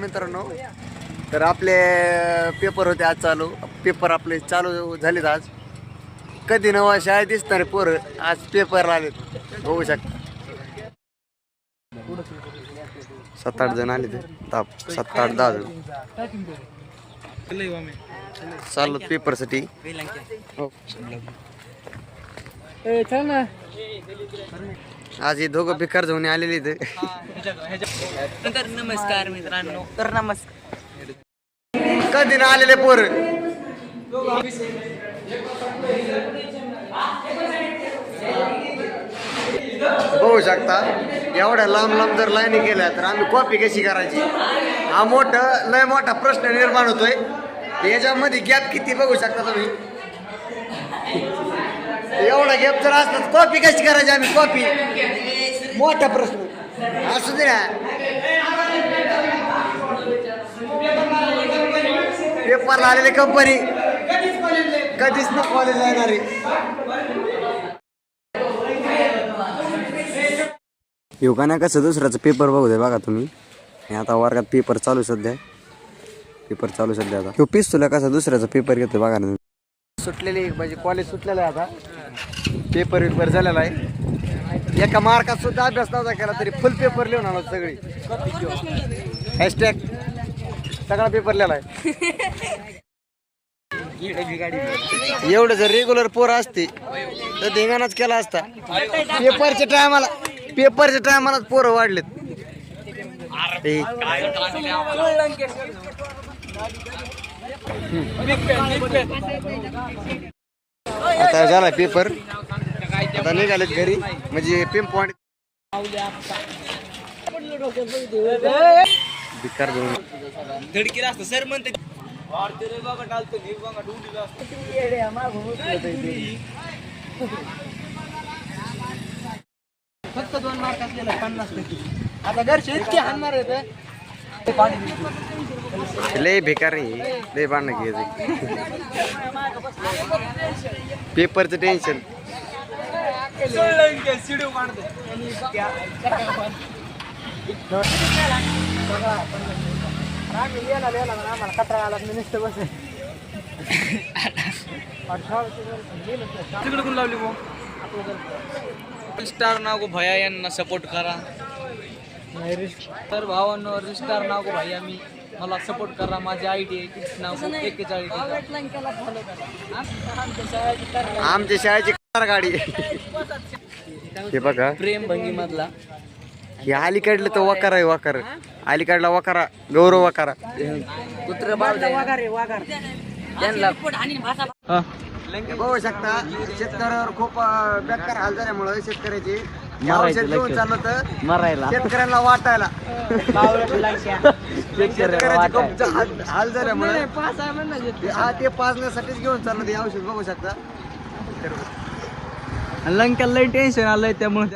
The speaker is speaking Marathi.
मित्रांनो तर आपले पेपर होते आज चालू. पेपर आपले चालू झालेत आज. कधी नवा शाळेत दिसणारे पोरं आज पेपर आलेत. बघू शकता. सात आठ जण आले ते ताप सात आठ दहा जण. चालू पेपरसाठी. हो. आज हे दोघं बेकार जाऊन आलेले इथे. तर नमस्कार मित्रांनो. तर नमस्कार. कधी ना आलेले पोर. बघू शकता एवढ्या लांब लांब जर लाईनी केल्या तर आम्ही कॉपी कशी करायची? हा मोठा लय मोठा प्रश्न निर्माण होतोय. याच्यामध्ये गॅप किती बघू शकता तुम्ही? गॅप जर असतात कॉपी कशी करायची आम्ही? कॉपी. मोठा प्रश्न. असू दे ना. पेपरला आलेले कंपनी कधीच ना कॉलेजला येणारे. योगाना कसं दुसऱ्याचं पेपर बघू दे बघा तुम्ही. आणि आता वर्गात पेपर चालू सध्या. पेपर चालू सध्या आता. तो पीस तुला कसा दुसऱ्याचा पेपर घेतोय बघा ना. सुटलेली म्हणजे कॉलेज सुटलेलं आहे आता. पेपर वेपर झालेला आहे. एका मार्कात सुद्धा अभ्यास नव्हता केला तरी फुल पेपर लिहून आलो सगळी. हॅशटॅग सगळा पेपर लिहिला आहे. एवढं जर रेग्युलर पोर असते तर धिंगाणाच केला असता. पेपरच्या टायमाला पेपरच्या टायमालाच पोरं वाढलेत. आता झाला पेपर आता निघालेत घरी. म्हणजे घेऊन धडकीला असतं. सर म्हणते फक्त दोन मार्क असलेला पन्नास टक्के आता घरचे इतके हाणणार आहेत लय बेकार लय घ्यायचं पेपरचं टेन्शन सिडिओ काढतो तिकडे कोण लावली स्टार नागो भया यांना सपोर्ट करा. तर भावांनो रिस्टार नागो भैया मी मला सपोर्ट करा. माझी आय डी आहे कृष्णा एक्केचाळीस आमच्या शाळेची गाडी. हे बघा. प्रेम भंगी मधला हे अलीकडलं तर वकार आहे वकार. अलीकडला वकारा गौरव वकारा. कुत्र हे. बघू शकता शेतकऱ्यावर खूप बेकार हाल झाल्यामुळे शेतकऱ्याची हे औषध घेऊन चाललं तर मरायला. शेतकऱ्यांना वाटायला. शेतकऱ्याचे हाल- हाल झाल्यामुळे हा ते पाजण्यासाठीच घेऊन चाललं ते औषध बघू शकता. लंकेला लई टेन्शन आलंय त्यामुळे.